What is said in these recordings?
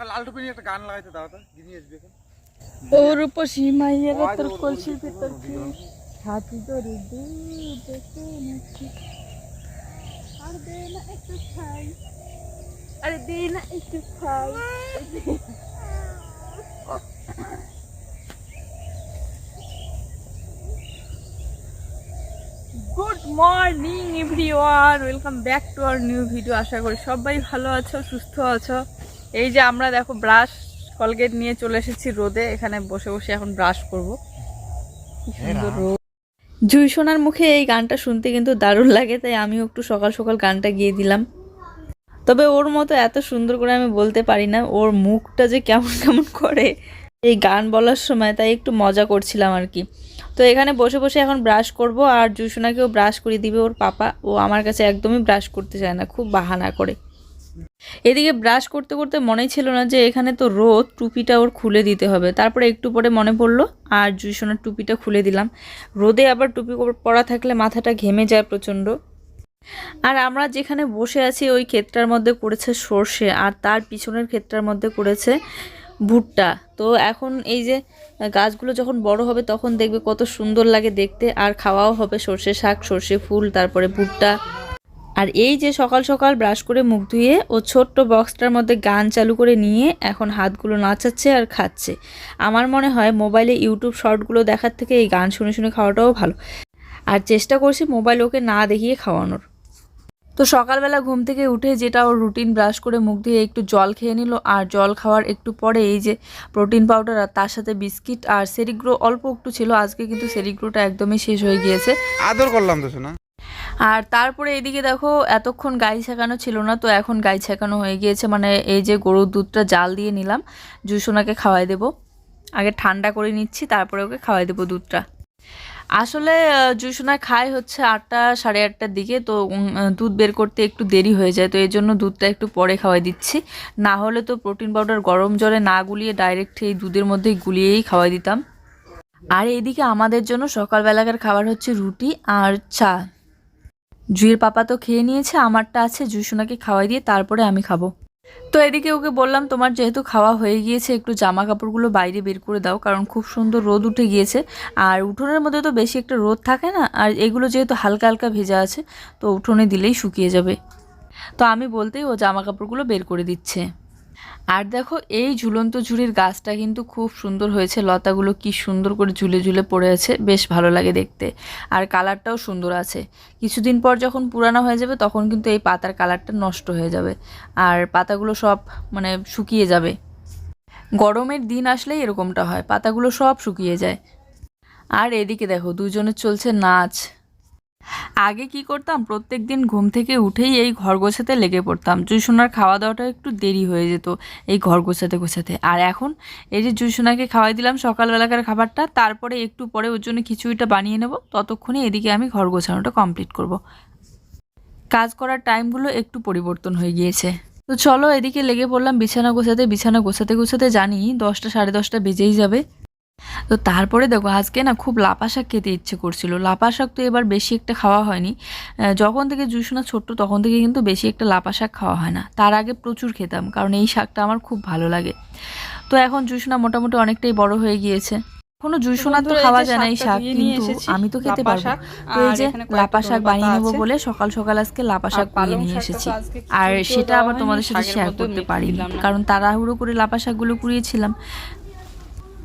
একটা লাল টুপি নিয়ে একটা গান লাগাইতে দাও তো গিনি আসবে এখন। ওর উপর সীমাইয়ের তোর কলসির ভিতর কি? হাতি ধরে দুধ দেখে আর দে না একটু খাই। আরে দে না একটু খাই। Good morning everyone welcome back to our new video আশা করি সবাই ভালো আছো সুস্থ আছো। এই যে আমরা দেখো ব্রাশ কলগেট নিয়ে চলে এসেছি রোদে এখানে বসে বসে এখন ব্রাশ করব। সুন্দর রোদ। জুই সোনার মুখে এই গানটা শুনতে কিন্তু দারুণ লাগে তাই আমিও একটু সকাল সকাল গানটা গিয়ে দিলাম। তবে ওর মতো এত সুন্দর করে আমি বলতে পারি না ওর মুখটা যে কেমন কেমন করে এই গান বলার সময় তাই একটু মজা করছিলাম আর কি। তো এখানে বসে বসে এখন ব্রাশ করব আর জুসোনাকেও ব্রাশ করে দিবে ওর পাপা। ও আমার কাছে একদমই ব্রাশ করতে চায় না খুব বাহানা করে। এদিকে ব্রাশ করতে করতে মনে ছিল না যে এখানে তো রোদ, টুপিটা ওর খুলে দিতে হবে। তারপরে একটু পরে মনে পড়ল, আর জুসোনার টুপিটা খুলে দিলাম। রোদে আবার টুপি পরা থাকলে মাথাটা ঘেমে যায় প্রচণ্ড। আর আমরা যেখানে বসে আছি, ওই ক্ষেতটার মধ্যে করেছে সর্ষে, আর তার পিছনের ক্ষেতটার মধ্যে করেছে ভুট্টা। তো এখন এই যে, গাছগুলো যখন বড় হবে, তখন দেখবে কত সুন্দর লাগে দেখতে। আর খাওয়াও হবে সর্ষে শাক, সর্ষে ফুল, তারপরে ভুট্টা। আর এই যে সকাল সকাল ব্রাশ করে মুখ ধুয়ে ও ছোট্ট বক্সটার মধ্যে গান চালু করে নিয়ে এখন হাতগুলো নাচাচ্ছে আর খাচ্ছে। আমার মনে হয় মোবাইলে ইউটিউব শর্টগুলো দেখার থেকে এই গান শুনে শুনে খাওয়াটাও ভালো। আর চেষ্টা করছি মোবাইল ওকে না দেখিয়ে খাওয়ানোর। তো সকালবেলা ঘুম থেকে উঠে যেটা ওর রুটিন ব্রাশ করে মুখ দিয়ে একটু জল খেয়ে নিল আর জল খাওয়ার একটু পরে এই যে প্রোটিন পাউডার আর তার সাথে বিস্কিট আর সেরিগ্রো অল্প একটু ছিল, আজকে কিন্তু সেরিগ্রোটা একদমই শেষ হয়ে গিয়েছে। আদর করলাম তো শোনা আর তারপরে এদিকে দেখো, এতক্ষণ গাই ছেঁকানো ছিল না, তো এখন গাই ছেঁকানো হয়ে গিয়েছে। মানে এই যে গরুর দুধটা জাল দিয়ে নিলাম, জুসোনাকে খাওয়াই দেবো। আগে ঠান্ডা করে নিচ্ছি, তারপরে ওকে খাওয়াই দেবো দুধটা। আসলে জুসোনা খায় হচ্ছে আটটা সাড়ে আটটার দিকে, তো দুধ বের করতে একটু দেরি হয়ে যায়, তো এই জন্য দুধটা একটু পরে খাওয়াই দিচ্ছি। না হলে তো প্রোটিন পাউডার গরম জলে না গুলিয়ে ডাইরেক্ট এই দুধের মধ্যেই গুলিয়েই খাওয়াই দিতাম। আর এদিকে আমাদের জন্য সকালবেলাকার খাবার হচ্ছে রুটি আর চা। জুইয়ের পাপা তো খেয়ে নিয়েছে, আমারটা আছে জুসোনাকে খাওয়াই দিয়ে তারপরে আমি খাব। তো এদিকে ওকে বললাম, তোমার যেহেতু খাওয়া হয়ে গিয়েছে, একটু জামা কাপড়গুলো বাইরে বের করে দাও, কারণ খুব সুন্দর রোদ উঠে গিয়েছে। আর উঠোনের মধ্যে তো বেশি একটা রোদ থাকে না, আর এগুলো যেহেতু হালকা হালকা ভেজা আছে, তো উঠোনে দিলেই শুকিয়ে যাবে। তো আমি বলতেই ও জামা কাপড়গুলো বের করে দিচ্ছে। আর দেখো, এই ঝুলন্ত ঝুড়ির গাছটা কিন্তু খুব সুন্দর হয়েছে। লতাগুলো কি সুন্দর করে ঝুলে ঝুলে পড়ে আছে। বেশ ভালো লাগে দেখতে। আর কালারটাও সুন্দর আছে। কিছুদিন পর যখন পুরানো হয়ে যাবে, তখন কিন্তু এই পাতার কালারটা নষ্ট হয়ে যাবে। আর পাতাগুলো সব মানে শুকিয়ে যাবে। গরমের দিন আসলেই এরকমটা হয়। পাতাগুলো সব শুকিয়ে যায়। আর এদিকে দেখো, দুজনের চলছে নাচ। আগে কি করতাম? প্রত্যেক দিন ঘুম থেকে উঠেই এই ঘর গোছাতে লেগে পড়তাম। জুইসোনার খাওয়া দাওয়াটা একটু দেরি হয়ে যেত এই ঘর গোছাতে গোছাতে। আর এখন এই যে জুইসোনাকে খাওয়াই দিলাম সকালবেলাকার খাবারটা, তারপরে একটু পরে ওর জন্য খিচুড়িটা বানিয়ে নেব। ততক্ষণে এদিকে আমি ঘর গোছানোটা কমপ্লিট করব। কাজ করার টাইমগুলো একটু পরিবর্তন হয়ে গিয়েছে। তো চলো এদিকে লেগে পড়লাম বিছানা গোছাতে বিছানা গোছাতে গোছাতে জানি দশটা সাড়ে দশটা বেজেই যাবে। তো তারপরে দেখো আজকে না খুব লাপা শাক খেতে ইচ্ছে করছিল। লাপা শাক তো এবার বেশি একটা খাওয়া হয়নি। যখন থেকে জুসুনা ছোট্ট তখন থেকে কিন্তু বেশি একটা লাপা শাক খাওয়া হয় না। তার আগে প্রচুর খেতাম কারণ এই শাকটা আমার খুব ভালো লাগে। তো এখন জুসুনা মোটামুটি অনেকটাই বড় হয়ে গিয়েছে। কোনো জুসুনা তো খাওয়া যায় না এই শাক নিয়ে কিন্তু আমি তো খেতে পারব তো এই যে লাপা শাক বানিয়ে নেব বলে সকাল সকাল আজকে লাপা শাক কুড়িয়ে নিয়ে এসেছি। আর সেটা আবার তোমাদের সাথে শেয়ার করতে পারিনি না। কারণ তাড়াহুড়ো করে লাপা শাকগুলো কুড়িয়েছিলাম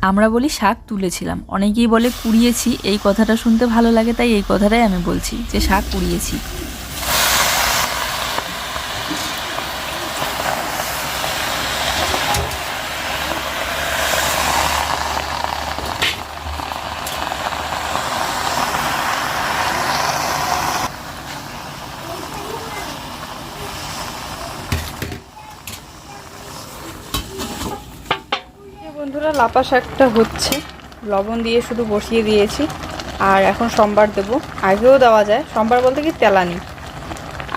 আমরা বলি শাক তুলেছিলাম। অনেকেই বলে কুড়িয়েছি, এই কথাটা শুনতে ভালো লাগে, তাই এই কথাটাই আমি বলছি যে শাক কুড়িয়েছি। বন্ধুরা, লাপা শাকটা হচ্ছে। লবণ দিয়ে শুধু বসিয়ে দিয়েছি। আর এখন সোমবার দেবো। আগেও দেওয়া যায়। সোমবার বলতে কি তেলানি।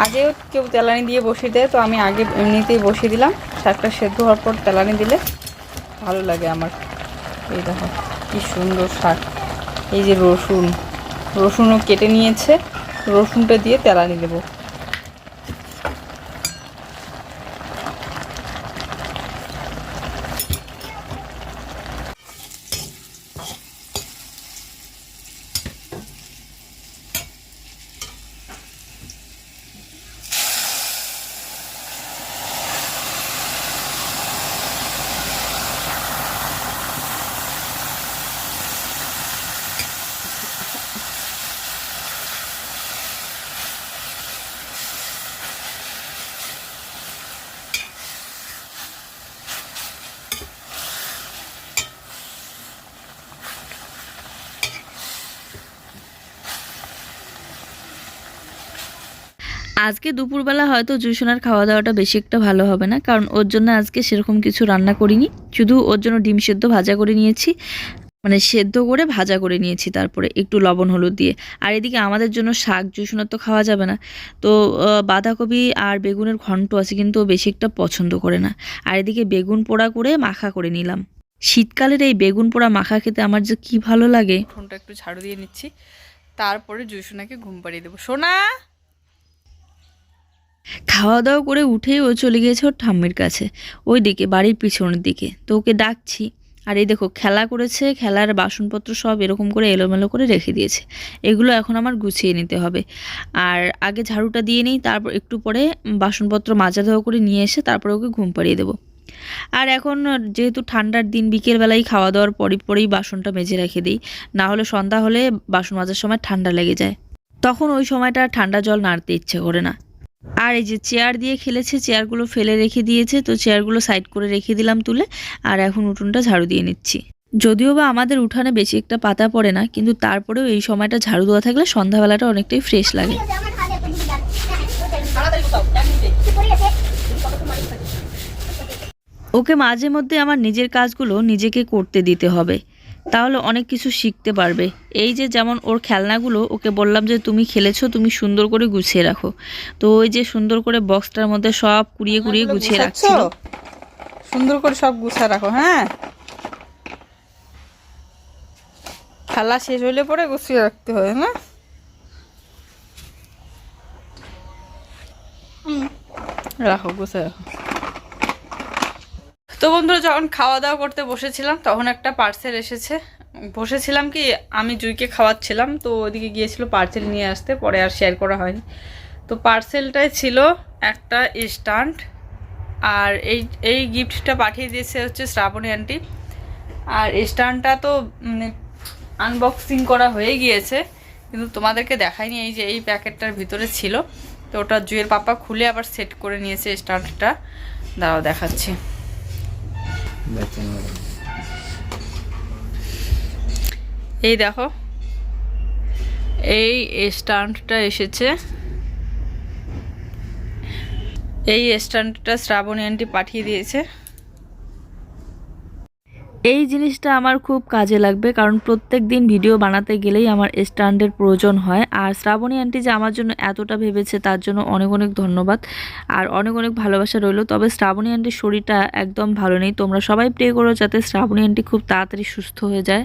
আগেও কেউ তেলানি দিয়ে বসিয়ে দেয়, তো আমি আগে এমনিতেই বসিয়ে দিলাম। শাকটা সেদ্ধ হওয়ার পর তেলানি দিলে ভালো লাগে আমার। এই দেখো, কি সুন্দর শাক। এই যে রসুন। রসুনও কেটে নিয়েছে। রসুনটা দিয়ে তেলানি দেবো। আজকে দুপুরবেলা হয়তো জুসোনার খাওয়া দাওয়াটা বেশি একটা ভালো হবে না, কারণ ওর জন্য আজকে সেরকম কিছু রান্না করিনি। শুধু ওর জন্য ডিম সেদ্ধ ভাজা করে নিয়েছি মানে সেদ্ধ করে ভাজা করে নিয়েছি তারপরে একটু লবণ, হলুদ দিয়ে। আর এদিকে আমাদের জন্য শাক, জুসোনার তো খাওয়া যাবে না। তো বাঁধাকপি আর বেগুনের ঘন্ট আছে কিন্তু ও বেশি একটা পছন্দ করে না। আর এদিকে বেগুন পোড়া করে মাখা করে নিলাম। শীতকালের এই বেগুন পোড়া মাখা খেতে আমার যে কি ভালো লাগে। ফোনটা একটু ঝাড়ু দিয়ে নিচ্ছি, তারপরে জুসোনাকে ঘুম পাড়িয়ে দেবো। সোনা! খাওয়া দাওয়া করে উঠেই ও চলে গিয়েছে ওর ঠাম্মির কাছে। ওই দিকে বাড়ির পিছনের দিকে। তো ওকে ডাকছি। আর এই দেখো, খেলা করেছে, খেলার বাসনপত্র সব এরকম করে এলোমেলো করে রেখে দিয়েছে। এগুলো এখন আমার গুছিয়ে নিতে হবে। আর আগে ঝাড়ুটা দিয়ে নিই, তারপর একটু পরে বাসনপত্র মাজা ধোয়া করে নিয়ে এসে তারপরে ওকে ঘুম পাড়িয়ে দেবো। আর এখন যেহেতু ঠান্ডার দিন, বিকেলবেলায় খাওয়া দাওয়ার পরই পরেই বাসনটা মেজে রেখে দিই। না হলে সন্ধ্যা হলে বাসন মাজার সময় ঠান্ডা লেগে যায়। তখন ওই সময়টা ঠান্ডা জল নাড়তে ইচ্ছে করে না। আর এই যে চেয়ার দিয়ে খেলেছে চেয়ারগুলো ফেলে রেখে দিয়েছে, তো চেয়ারগুলো সাইড করে রেখে দিলাম তুলে, আর এখন উঠোনটা ঝাড়ু দিয়ে নিচ্ছি। যদিও বা আমাদের উঠানে বেশি একটা পাতা পড়ে না, কিন্তু তারপরেও এই সময়টা ঝাড়ু দেওয়া থাকলে সন্ধ্যাবেলাটা অনেকটাই ফ্রেশ লাগে। ওকে মাঝে মধ্যে আমার নিজের কাজগুলো নিজেকে করতে দিতে হবে। তাহলে অনেক কিছু শিখতে পারবে। এই যে যেমন ওর খেলনাগুলো ওকে বললাম যে তুমি খেলেছো তুমি সুন্দর করে গুছিয়ে রাখো। তো ওই যে সুন্দর করে বক্সটার মধ্যে সব কুড়িয়ে কুড়িয়ে গুছিয়ে? রাখছিল। সুন্দর করে সব গুছা রাখো হ্যাঁ? খেলা শেষ হলে পরে গুছিয়ে রাখতে হবে না রাখো গুছিয়ে রাখো। তো বন্ধুরা, যখন খাওয়া দাওয়া করতে বসেছিলাম, তখন একটা পার্সেল এসেছে। বসেছিলাম কি, আমি জুইকে খাওয়াচ্ছিলাম, তো ওদিকে গিয়েছিল পার্সেল নিয়ে আসতে, পরে আর শেয়ার করা হয়নি। তো পার্সেলটায় ছিল একটা স্ট্যান্ড আর এই এই গিফটটা পাঠিয়ে দিয়েছে হচ্ছে শ্রাবণী আন্টি আর স্ট্যান্ডটা তো আনবক্সিং করা হয়ে গিয়েছে, কিন্তু তোমাদেরকে দেখাইনি এই যে এই প্যাকেটটার ভিতরে ছিল। তো ওটা জুয়ের পাপা খুলে আবার সেট করে নিয়েছে স্ট্যান্ডটা দাঁড়াও দেখাচ্ছি। এই দেখো। এই স্ট্যান্ডটা এসেছে। এই স্ট্যান্ডটা শ্রাবণী আন্টি পাঠিয়ে দিয়েছে। এই জিনিসটা আমার খুব কাজে লাগবে, কারণ প্রত্যেক দিন ভিডিও বানাতে গেলেই আমার স্ট্যান্ডের প্রয়োজন হয়। আর শ্রাবণী আন্টি যে আমার জন্য এতটা ভেবেছে, তার জন্য অনেক অনেক ধন্যবাদ। আর অনেক অনেক ভালোবাসা রইল। তবে শ্রাবণী আন্টির শরীরটা একদম ভালো নেই। তোমরা সবাই প্রে করো যাতে শ্রাবণী আন্টি খুব তাড়াতাড়ি সুস্থ হয়ে যায়।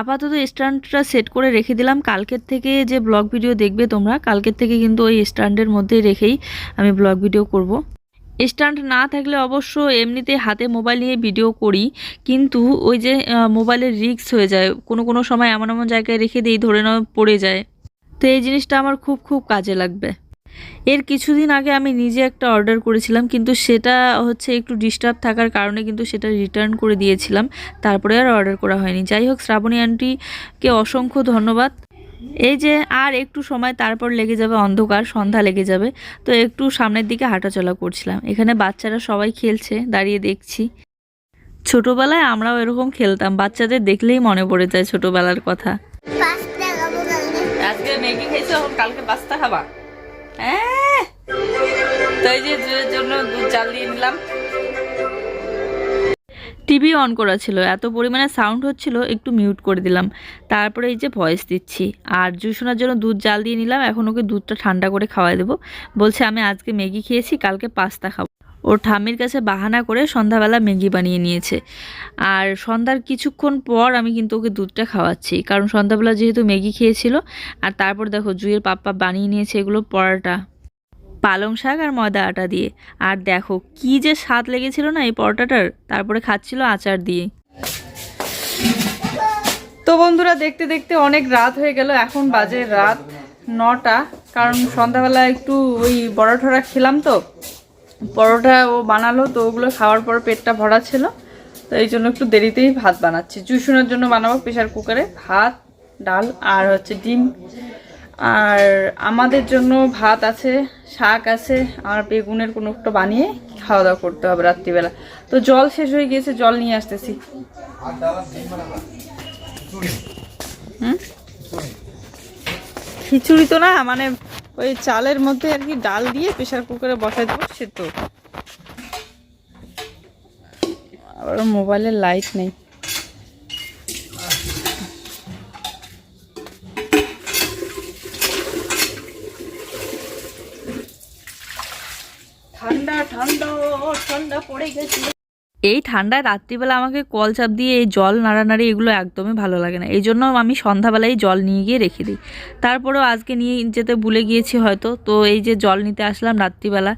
আপাতত স্ট্যান্ডটা সেট করে রেখে দিলাম। কালকের থেকে যে ব্লগ ভিডিও দেখবে তোমরা, কালকের থেকে কিন্তু ওই স্ট্যান্ডের মধ্যেই রেখেই আমি ব্লগ ভিডিও করব। স্ট্যান্ড না থাকলে অবশ্য এমনিতে হাতে মোবাইল নিয়ে ভিডিও করি, কিন্তু ওই যে মোবাইলের রিস্ক হয়ে যায়। কোনো কোনো সময় এমন এমন জায়গায় রেখে দিই, ধরে নাও পড়ে যায়। তো এই জিনিসটা আমার খুব খুব কাজে লাগবে। এর কিছুদিন আগে আমি নিজে একটা অর্ডার করেছিলাম, কিন্তু সেটা হচ্ছে একটু ডিস্টার্ব থাকার কারণে কিন্তু সেটা রিটার্ন করে দিয়েছিলাম। তারপরে আর অর্ডার করা হয়নি। যাই হোক, শ্রাবণী আন্টিকে অসংখ্য ধন্যবাদ। এই যে আর একটু সময় তারপর লেগে যাবে অন্ধকার সন্ধ্যা লেগে যাবে। তো একটু সামনের দিকে হাঁটাচলা করছিলাম। এখানে বাচ্চারা সবাই খেলছে দাঁড়িয়ে দেখছি। ছোটবেলায় আমরাও এরকম খেলতাম বাচ্চাদের দেখলেই মনে পড়ে যায় ছোটবেলার কথা। আজকে ম্যাগি এখন কালকে পাস্তা খাবা? হ্যাঁ। তো এই যে জন্য দুধ চাল দিয়ে নিলাম। টিভি অন করা ছিল এত পরিমাণে সাউন্ড হচ্ছিল, একটু মিউট করে দিলাম। তারপরে এই যে ভয়েস দিচ্ছি, আর জুসোনার জন্য দুধ জাল দিয়ে নিলাম, এখন ওকে দুধটা ঠান্ডা করে খাওয়াই দেবো। বলছে, আমি আজকে ম্যাগি খেয়েছি, কালকে পাস্তা খাব। ওর ঠাম্মির কাছে বাহানা করে সন্ধ্যাবেলা ম্যাগি বানিয়ে নিয়েছে। আর সন্ধ্যার কিছুক্ষণ পর আমি কিন্তু ওকে দুধটা খাওয়াচ্ছি, কারণ সন্ধ্যাবেলা যেহেতু ম্যাগি খেয়েছিল, আর তারপর দেখো জুয়ের পাপ্পা বানিয়ে নিয়েছে এগুলো পরোটা। পালং শাক আর ময়দা আটা দিয়ে। আর দেখো, কি যে স্বাদ লেগেছিল না এই পরোটাটার? তারপরে খাচ্ছিল আচার দিয়ে। তো বন্ধুরা, দেখতে দেখতে অনেক রাত হয়ে গেল। এখন বাজে রাত নটা। কারণ সন্ধ্যাবেলা একটু ওই পরোঠাটা খেলাম তো। পরোটা ও বানালো, তো ওগুলো খাওয়ার পর পেটটা ভরা ছিল। তো এই জন্য একটু দেরিতেই ভাত বানাচ্ছি। জুসুনের জন্য বানাবো প্রেশার কুকারে। ভাত, ডাল আর হচ্ছে ডিম। আর আমাদের জন্য ভাত আছে, শাক আছে, আর বেগুনের কোনো একটা বানিয়ে খাওয়া দাওয়া করতে হবে রাত্রিবেলা। তো জল শেষ হয়ে গিয়েছে, জল নিয়ে আসতেছি? খিচুড়ি তো না মানে ওই চালের মধ্যে আর কি ডাল দিয়ে প্রেশার কুকারে বসাই দেবো সে তো আবার মোবাইলের লাইট নেই। ঠান্ডা পড়ে এই ঠান্ডায় রাত্রিবেলা আমাকে কল চাপ দিয়ে এই জল নাড়ানাড়ি এগুলো একদমই ভালো লাগে না। এই জন্য আমি সন্ধ্যাবেলায় জল নিয়ে গিয়ে রেখে দিই। তারপরেও আজকে নিয়ে যেতে ভুলে গিয়েছি হয়তো। তো এই যে জল নিতে আসলাম রাত্রিবেলা,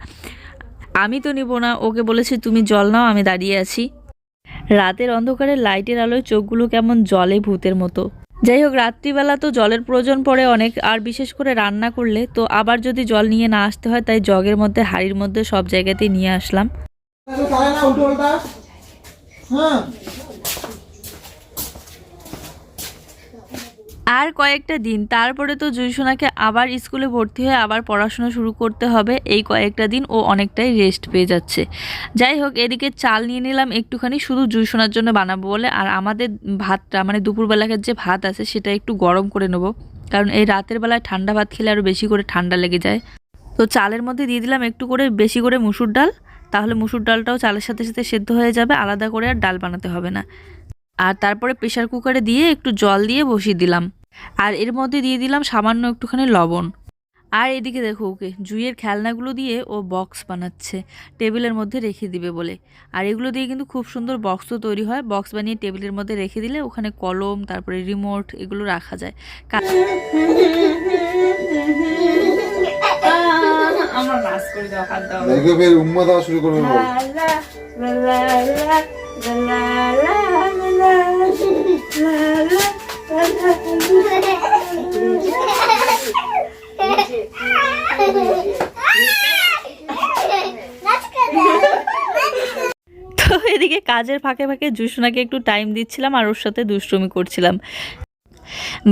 আমি তো নিব না, ওকে বলেছি তুমি জল নাও, আমি দাঁড়িয়ে আছি। রাতের অন্ধকারে লাইটের আলোয় চোখগুলো কেমন জলে ভূতের মতো। যাই হোক, রাত্রিবেলা তো জলের প্রয়োজন পড়ে অনেক, আর বিশেষ করে রান্না করলে, তো আবার যদি জল নিয়ে না আসতে হয়, তাই জগের মধ্যে, হাড়ির মধ্যে সব জায়গাতেই নিয়ে আসলাম। আর কয়েকটা দিন, তারপরে তো জুইসোনাকে আবার স্কুলে ভর্তি হয়ে আবার পড়াশোনা শুরু করতে হবে। এই কয়েকটা দিন ও অনেকটাই রেস্ট পেয়ে যাচ্ছে। যাই হোক, এদিকে চাল নিয়ে নিলাম একটুখানি, শুধু জুইসোনার জন্য বানাবো বলে। আর আমাদের ভাতটা মানে দুপুরবেলাকার যে ভাত আছে, সেটা একটু গরম করে নেব। কারণ এই রাতের বেলায় ঠান্ডা ভাত খেলে আরও বেশি করে ঠান্ডা লেগে যায়। তো চালের মধ্যে দিয়ে দিলাম একটু করে, বেশি করে মুসুর ডাল। তাহলে মুসুর ডালটাও চালের সাথে সাথে সেদ্ধ হয়ে যাবে, আলাদা করে আর ডাল বানাতে হবে না। আর তারপরে প্রেশার কুকারে দিয়ে একটু জল দিয়ে বসিয়ে দিলাম। আর এর মধ্যে দিয়ে দিলাম সামান্য একটুখানি লবণ। আর এদিকে দেখো ওকে, জুইয়ের খেলনাগুলো দিয়ে ও বক্স বানাচ্ছে, টেবিলের মধ্যে রেখে দিবে বলে। আর এগুলো দিয়ে কিন্তু খুব সুন্দর বক্সও তৈরি হয়, বক্স বানিয়ে টেবিলের মধ্যে রেখে দিলে ওখানে কলম, তারপরে রিমোট এগুলো রাখা যায়। আমরা নাচ করে দাও হাত দাও দেখবে ফের উম্মা দেওয়া শুরু করবে বল। তো এদিকে কাজের ফাঁকে ফাঁকে জুসোনাকে একটু টাইম দিচ্ছিলাম আর ওর সাথে দুষ্টুমি করছিলাম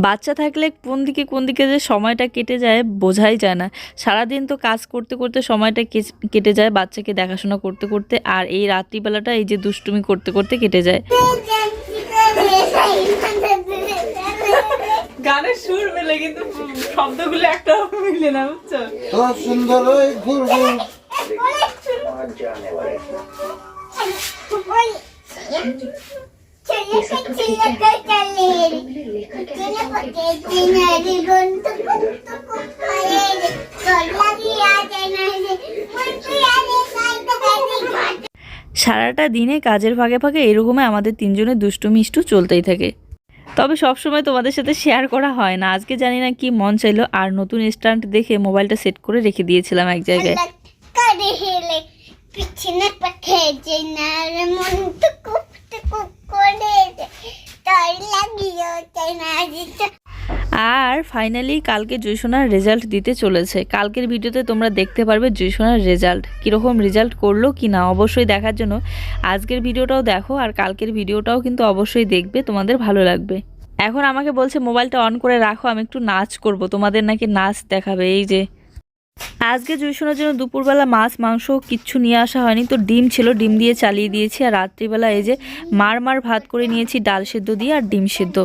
বাচ্চা থাকলে কোন দিকে কোন দিকে যে সময়টা কেটে যায় বোঝাই যায় না। সারাদিন তো কাজ করতে করতে সময়টা কেটে যায় বাচ্চাকে দেখাশোনা করতে করতে আর এই রাত্রিবেলাটা এই যে দুষ্টুমি করতে করতে কেটে যায়। গানের সুর মেলে কিন্তু শব্দগুলো একটা মিলে না বুঝছ? সুন্দর ওই ঘুর ঘুর সারাটা দিনে কাজের ফাঁকে ফাঁকে এরকমই আমাদের তিনজনের দুষ্টু মিষ্টু চলতেই থাকে। তবে সবসময় তোমাদের সাথে শেয়ার করা হয় না। আজকে জানি না কি মন চাইলো, আর নতুন স্ট্যান্ড দেখে মোবাইলটা সেট করে রেখে দিয়েছিলাম এক জায়গায়। পিছনে পাঠিয়ে মন টুকুপ আর ফাইনালি কালকে জুইসোনার রেজাল্ট দিতে চলেছে। কালকের ভিডিওতে তোমরা দেখতে পারবে জুইসোনার রেজাল্ট কীরকম রেজাল্ট করল কি না, অবশ্যই দেখার জন্য। আজকের ভিডিওটাও দেখো, আর কালকের ভিডিওটাও কিন্তু অবশ্যই দেখবে, তোমাদের ভালো লাগবে। এখন আমাকে বলছে, মোবাইলটা অন করে রাখো, আমি একটু নাচ করব। তোমাদের নাকি নাচ দেখাবে, এই যে আজকে জুইসোনার জন্য দুপুরবেলা মাছ, মাংস কিচ্ছু নিয়ে আসা হয়নি। তো ডিম ছিল, ডিম দিয়ে চালিয়ে দিয়েছি। আর রাত্রিবেলা এই যে মার মার ভাত করে নিয়েছি, ডাল সেদ্ধ দিয়ে আর ডিম সেদ্ধ।